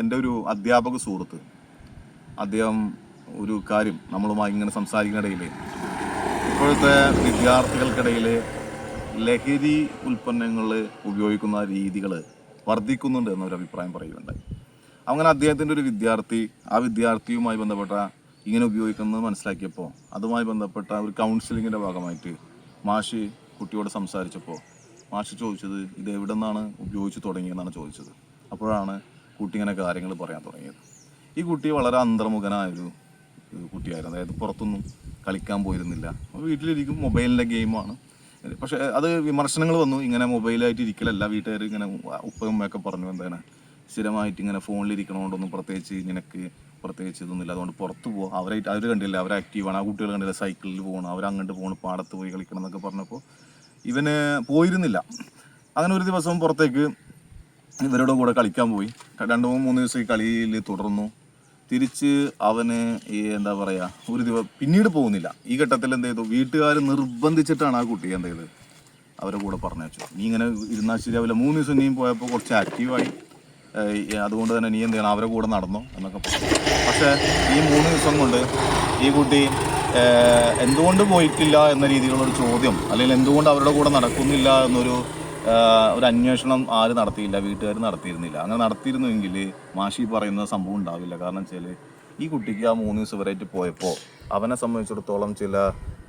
എന്റെ ഒരു അധ്യാപക സുഹൃത്ത്. അദ്ദേഹം ഒരു കാര്യം നമ്മളുമായി ഇങ്ങനെ സംസാരിക്കുന്നിടയിൽ ഇപ്പോഴത്തെ വിദ്യാർത്ഥികൾക്കിടയിൽ ലഹരി ഉൽപ്പന്നങ്ങൾ ഉപയോഗിക്കുന്ന രീതികൾ വർദ്ധിക്കുന്നുണ്ട് എന്നൊരു അഭിപ്രായം പറയുകയുണ്ടായി. അങ്ങനെ അദ്ദേഹത്തിന്റെ ഒരു വിദ്യാർത്ഥി ആ വിദ്യാർത്ഥിയുമായി ബന്ധപ്പെട്ട ഇങ്ങനെ ഉപയോഗിക്കുന്നത് മനസ്സിലാക്കിയപ്പോൾ അതുമായി ബന്ധപ്പെട്ട ഒരു കൗൺസിലിങ്ങിന്റെ ഭാഗമായിട്ട് മാഷി കുട്ടിയോട് സംസാരിച്ചപ്പോൾ മാഷി ചോദിച്ചത് ഇത് എവിടെ നിന്നാണ് ഉപയോഗിച്ച് തുടങ്ങിയെന്നാണ് ചോദിച്ചത്? അപ്പോഴാണ് കുട്ടി ഇങ്ങനെ കാര്യങ്ങൾ പറയാൻ തുടങ്ങിയത്. ഈ കുട്ടി വളരെ അന്തർമുഖനായൊരു കുട്ടിയായിരുന്നു. അതായത് പുറത്തൊന്നും കളിക്കാൻ പോയിരുന്നില്ല. വീട്ടിലിരിക്കും മൊബൈലിന്റെ ഗെയിമാണ്. പക്ഷേ അത് വിമർശനങ്ങൾ വന്നു. ഇങ്ങനെ മൊബൈലായിട്ട് ഇരിക്കലല്ല വീട്ടുകാർ ഇങ്ങനെ ഉപ്പയമ്മയൊക്കെ പറഞ്ഞു എന്താണ്? സ്ഥിരമായിട്ട് ഇങ്ങനെ ഫോണിലിരിക്കണോണ്ടൊന്നും പ്രത്യേകിച്ച് നിനക്ക് പ്രത്യേകിച്ച് ഇതൊന്നുമില്ല. അതുകൊണ്ട് പുറത്ത് പോകാം അവരെ അവർ കണ്ടില്ല. അവർ ആക്റ്റീവാണ് ആ കുട്ടികൾ കണ്ടില്ല. സൈക്കിളിൽ പോകണം അവർ അങ്ങോട്ട് പോകണം പാടത്ത് പോയി കളിക്കണം എന്നൊക്കെ പറഞ്ഞപ്പോൾ ഇവന് പോയിരുന്നില്ല. അങ്ങനെ ഒരു ദിവസം പുറത്തേക്ക് ഇവരുടെ കൂടെ കളിക്കാൻ പോയി. രണ്ടോ മൂന്ന് ദിവസം ഈ കളിയിൽ തുടർന്നു. തിരിച്ച് അവന് ഈ എന്താ പറയുക ഒരു ദിവസം പിന്നീട് പോകുന്നില്ല. ഈ ഘട്ടത്തിൽ എന്ത് ചെയ്തു? വീട്ടുകാർ നിർബന്ധിച്ചിട്ടാണ് ആ കുട്ടി എന്ത് ചെയ്തത്? അവരെ കൂടെ പറഞ്ഞു നീ ഇങ്ങനെ ഇരുന്നാൽ ശരിയാവില്ല. മൂന്ന് ദിവസം നീ പോയപ്പോൾ കുറച്ച് ആക്റ്റീവായി അതുകൊണ്ട് തന്നെ നീ എന്ത് ചെയ്യണം? അവരെ കൂടെ നടന്നോ എന്നൊക്കെ പറഞ്ഞു. പക്ഷേ ഈ മൂന്ന് ദിവസം കൊണ്ട് ഈ കുട്ടി എന്തുകൊണ്ട് പോയിട്ടില്ല എന്ന രീതിയിലുള്ളൊരു ചോദ്യം അല്ലെങ്കിൽ എന്തുകൊണ്ട് അവരുടെ കൂടെ നടക്കുന്നില്ല എന്നൊരു ഒരു അന്വേഷണം ആര് നടത്തിയില്ല വീട്ടുകാർ നടത്തിയിരുന്നില്ല. അങ്ങനെ നടത്തിയിരുന്നുവെങ്കിൽ മാഷി പറയുന്ന സംഭവം ഉണ്ടാവില്ല. കാരണം വെച്ചാൽ ഈ കുട്ടിക്ക് ആ മൂന്ന് ദിവസം വരെയായിട്ട് പോയപ്പോൾ അവനെ സംബന്ധിച്ചിടത്തോളം ചില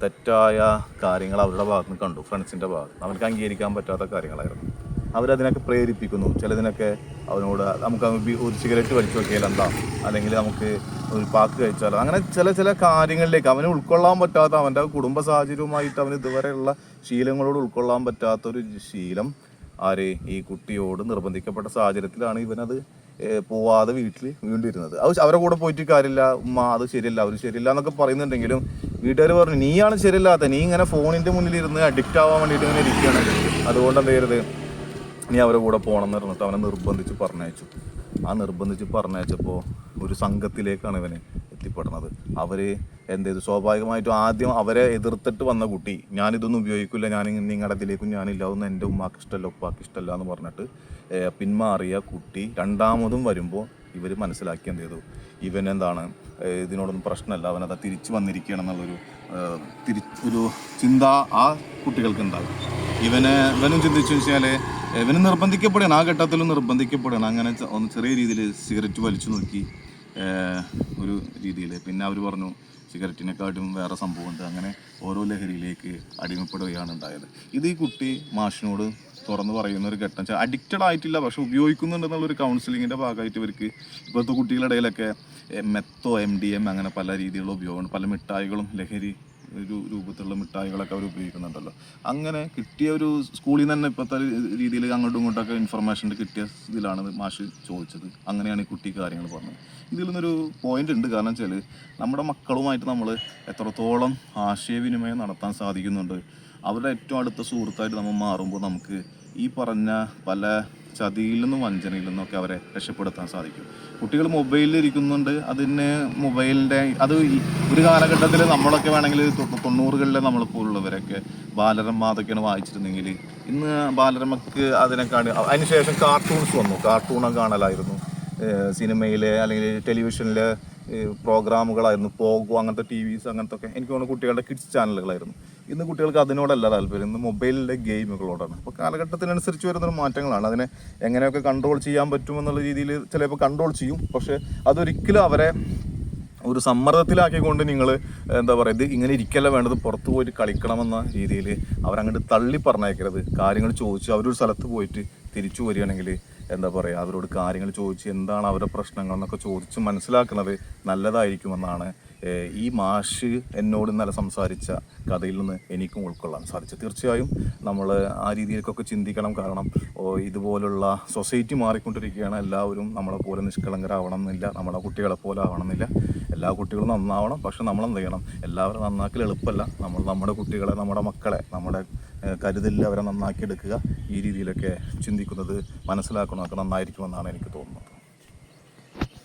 തെറ്റായ കാര്യങ്ങൾ അവരുടെ ഭാഗത്ത് നിന്ന് കണ്ടു ഫ്രണ്ട്സിന്റെ ഭാഗത്ത് അവർക്ക് അംഗീകരിക്കാൻ പറ്റാത്ത കാര്യങ്ങളായിരുന്നു. അവരതിനൊക്കെ പ്രേരിപ്പിക്കുന്നു. ചിലതിനൊക്കെ അവനോട് നമുക്ക് ഒരു സിഗരറ്റ് വലിച്ചു നോക്കിയാൽ എന്താ? അല്ലെങ്കിൽ നമുക്ക് ഒരു പാക്ക് കഴിച്ചാലോ? അങ്ങനെ ചില ചില കാര്യങ്ങളിലേക്ക് അവന് ഉൾക്കൊള്ളാൻ പറ്റാത്ത അവന്റെ കുടുംബ സാഹചര്യവുമായിട്ട് അവന് ഇതുവരെയുള്ള ശീലങ്ങളോട് ഉൾക്കൊള്ളാൻ പറ്റാത്തൊരു ശീലം ആര് ഈ കുട്ടിയോട് നിർബന്ധിക്കപ്പെട്ട സാഹചര്യത്തിലാണ് ഇവനത് പോവാതെ വീട്ടിൽ വീണ്ടിരുന്നത് അത് അവരെ കൂടെ പോയിട്ട് കാര്യമില്ല. ഉമ്മ അത് ശരിയല്ല അവർ ശരിയല്ല എന്നൊക്കെ പറയുന്നുണ്ടെങ്കിലും വീട്ടുകാർ പറഞ്ഞു നീയാണ് ശരിയല്ലാത്ത. നീ ഇങ്ങനെ ഫോണിന്റെ മുന്നിൽ ഇരുന്ന് അഡിക്റ്റ് ആവാൻ വേണ്ടിയിട്ട് ഇങ്ങനെ ഇരിക്കുകയാണ്. അതുകൊണ്ട് എന്ത് ചെയ്യരുത്? നീ അവരെ കൂടെ പോകണം എന്ന് പറഞ്ഞിട്ട് അവനെ നിർബന്ധിച്ച് പറഞ്ഞയച്ചു. ആ നിർബന്ധിച്ച് പറഞ്ഞയച്ചപ്പോൾ ഒരു സംഘത്തിലേക്കാണ് ഇവന് എത്തിപ്പെടുന്നത്. അവർ എന്ത് ചെയ്തു? സ്വാഭാവികമായിട്ടും ആദ്യം അവരെ എതിർത്തിട്ട് വന്ന കുട്ടി ഞാനിതൊന്നും ഉപയോഗിക്കില്ല ഞാൻ നിങ്ങളുടെ ഇതിലേക്കും ഞാനില്ല അതൊന്നും എന്റെ ഉമ്മാക്ക് ഇഷ്ടമല്ല ഉപ്പാക്ക് ഇഷ്ടമല്ല എന്ന് പറഞ്ഞിട്ട് പിന്മാറിയ കുട്ടി രണ്ടാമതും വരുമ്പോൾ ഇവർ മനസ്സിലാക്കി എന്ത് ചെയ്തു? ഇവൻ എന്താണ്? ഇതിനോടൊന്നും പ്രശ്നമല്ല. അവനത് തിരിച്ചു വന്നിരിക്കുകയാണ് എന്നുള്ളൊരു തിരി ഒരു ചിന്ത ആ കുട്ടികൾക്ക് ഉണ്ടാകും ഇവനെ ഇവനും ചിന്തിച്ചു വെച്ചാൽ ഇവന് നിർബന്ധിക്കപ്പെടുകയാണ്. ആ ഘട്ടത്തിലും നിർബന്ധിക്കപ്പെടുകയാണ്. അങ്ങനെ ഒന്ന് ചെറിയ രീതിയിൽ സിഗരറ്റ് വലിച്ചു നോക്കി ഒരു രീതിയിൽ. പിന്നെ അവർ പറഞ്ഞു സിഗരറ്റിനെക്കാട്ടും വേറെ സംഭവമുണ്ട് അങ്ങനെ ഓരോ ലഹരിയിലേക്ക് അടിമപ്പെടുകയാണ് ഉണ്ടായത്. ഇത് ഈ കുട്ടി മാഷിനോട് തുറന്നു പറയുന്ന ഒരു ഘട്ടം അഡിക്റ്റഡ് ആയിട്ടില്ല പക്ഷെ ഉപയോഗിക്കുന്നുണ്ടെന്നുള്ള ഒരു കൗൺസിലിങ്ങിന്റെ ഭാഗമായിട്ട് ഇവർക്ക് ഇപ്പോഴത്തെ കുട്ടികളുടെ ഇടയിലൊക്കെ മെത്തോ എം ഡി എം അങ്ങനെ പല രീതിയിലുള്ള ഉപയോഗമുണ്ട് പല മിഠായികളും ലഹരി ഒരു രൂപത്തിലുള്ള മിഠായികളൊക്കെ അവർ ഉപയോഗിക്കുന്നുണ്ടല്ലോ. അങ്ങനെ കിട്ടിയ ഒരു സ്കൂളിൽ നിന്ന് തന്നെ ഇപ്പോഴത്തെ രീതിയിൽ അങ്ങോട്ടും ഇങ്ങോട്ടൊക്കെ ഇൻഫർമേഷൻ കിട്ടിയ ഇതിലാണ് മാഷ് ചോദിച്ചത്. അങ്ങനെയാണ് ഈ കുട്ടി കാര്യങ്ങൾ പറഞ്ഞത്. ഇതിൽ നിന്നൊരു പോയിന്റ് ഉണ്ട്. കാരണം വെച്ചാൽ നമ്മുടെ മക്കളുമായിട്ട് നമ്മൾ എത്രത്തോളം ആശയവിനിമയം നടത്താൻ സാധിക്കുന്നുണ്ട് അവരുടെ ഏറ്റവും അടുത്ത സുഹൃത്തായിട്ട് നമ്മൾ മാറുമ്പോൾ നമുക്ക് ഈ പറഞ്ഞ പല ചതിയിൽ നിന്നും വഞ്ചനയിൽ നിന്നൊക്കെ അവരെ രക്ഷപ്പെടുത്താൻ സാധിക്കും. കുട്ടികൾ മൊബൈലിൽ ഇരിക്കുന്നുണ്ട്. അതിന് മൊബൈലിന്റെ അത് ഒരു കാലഘട്ടത്തിൽ നമ്മളൊക്കെ വേണമെങ്കിൽ തൊണ്ണൂറുകളിലെ നമ്മളെപ്പോലുള്ളവരൊക്കെ ബാലരമ അതൊക്കെയാണ് വായിച്ചിരുന്നെങ്കിൽ ഇന്ന് ബാലരമക്ക് അതിനെക്കാട് അതിനുശേഷം കാർട്ടൂൺസ് വന്നു. കാർട്ടൂണൊക്കെ കാണലായിരുന്നു. സിനിമയിലെ അല്ലെങ്കിൽ ടെലിവിഷനിലെ പ്രോഗ്രാമുകളായിരുന്നു പോഗോ അങ്ങനത്തെ ടി വിസ് അങ്ങനത്തെ ഒക്കെ എനിക്ക് തോന്നുന്നു കുട്ടികളുടെ കിഡ്സ് ചാനലുകളായിരുന്നു ഇന്ന് കുട്ടികൾക്ക് അതിനോടല്ല താല്പര്യം. ഇന്ന് മൊബൈലിലെ ഗെയിമുകളോടാണ്. അപ്പോൾ കാലഘട്ടത്തിനനുസരിച്ച് വരുന്ന മാറ്റങ്ങളാണ്. അതിനെ എങ്ങനെയൊക്കെ കൺട്രോൾ ചെയ്യാൻ പറ്റുമെന്നുള്ള രീതിയിൽ ചിലപ്പോൾ കൺട്രോൾ ചെയ്യും. പക്ഷേ അതൊരിക്കലും അവരെ ഒരു സമ്മർദ്ദത്തിലാക്കിക്കൊണ്ട് നിങ്ങൾ എന്താ പറയുക ഇത് ഇങ്ങനെ ഇരിക്കല്ല വേണ്ടത്? പുറത്ത് പോയിട്ട് കളിക്കണമെന്ന രീതിയിൽ അവരങ്ങോട്ട് തള്ളി പറഞ്ഞയക്കരുത്. കാര്യങ്ങൾ ചോദിച്ച് അവരൊരു സ്ഥലത്ത് പോയിട്ട് തിരിച്ചു വരികയാണെങ്കിൽ എന്താ പറയുക അവരോട് കാര്യങ്ങൾ ചോദിച്ച് എന്താണ് അവരുടെ പ്രശ്നങ്ങൾ എന്നൊക്കെ ചോദിച്ച് മനസ്സിലാക്കുന്നത് നല്ലതായിരിക്കുമെന്നാണ് ഈ മാഷ് എന്നോട് ഇന്നലെ സംസാരിച്ച കഥയിൽ നിന്ന് എനിക്കും ഉൾക്കൊള്ളാൻ സാധിച്ചു. തീർച്ചയായും നമ്മൾ ആ രീതിയിലേക്കൊക്കെ ചിന്തിക്കണം. കാരണം ഇതുപോലുള്ള സൊസൈറ്റി മാറിക്കൊണ്ടിരിക്കുകയാണ്. എല്ലാവരും നമ്മളെ പോലെ നിഷ്കളങ്കരാവണം എന്നില്ല. നമ്മുടെ കുട്ടികളെ പോലെ ആവണമെന്നില്ല എല്ലാ കുട്ടികളും നന്നാവണം. പക്ഷെ നമ്മൾ എന്ത് ചെയ്യണം? എല്ലാവരും നന്നാക്കൽ എളുപ്പമല്ല. നമ്മൾ നമ്മുടെ കുട്ടികളെ നമ്മുടെ മക്കളെ നമ്മുടെ കരുതലിൽ അവരെ നന്നാക്കി എടുക്കുക ഈ രീതിയിലൊക്കെ ചിന്തിക്കുന്നത് മനസ്സിലാക്കണമൊക്കെ നന്നായിരിക്കുമെന്നാണ് എനിക്ക് തോന്നുന്നത്.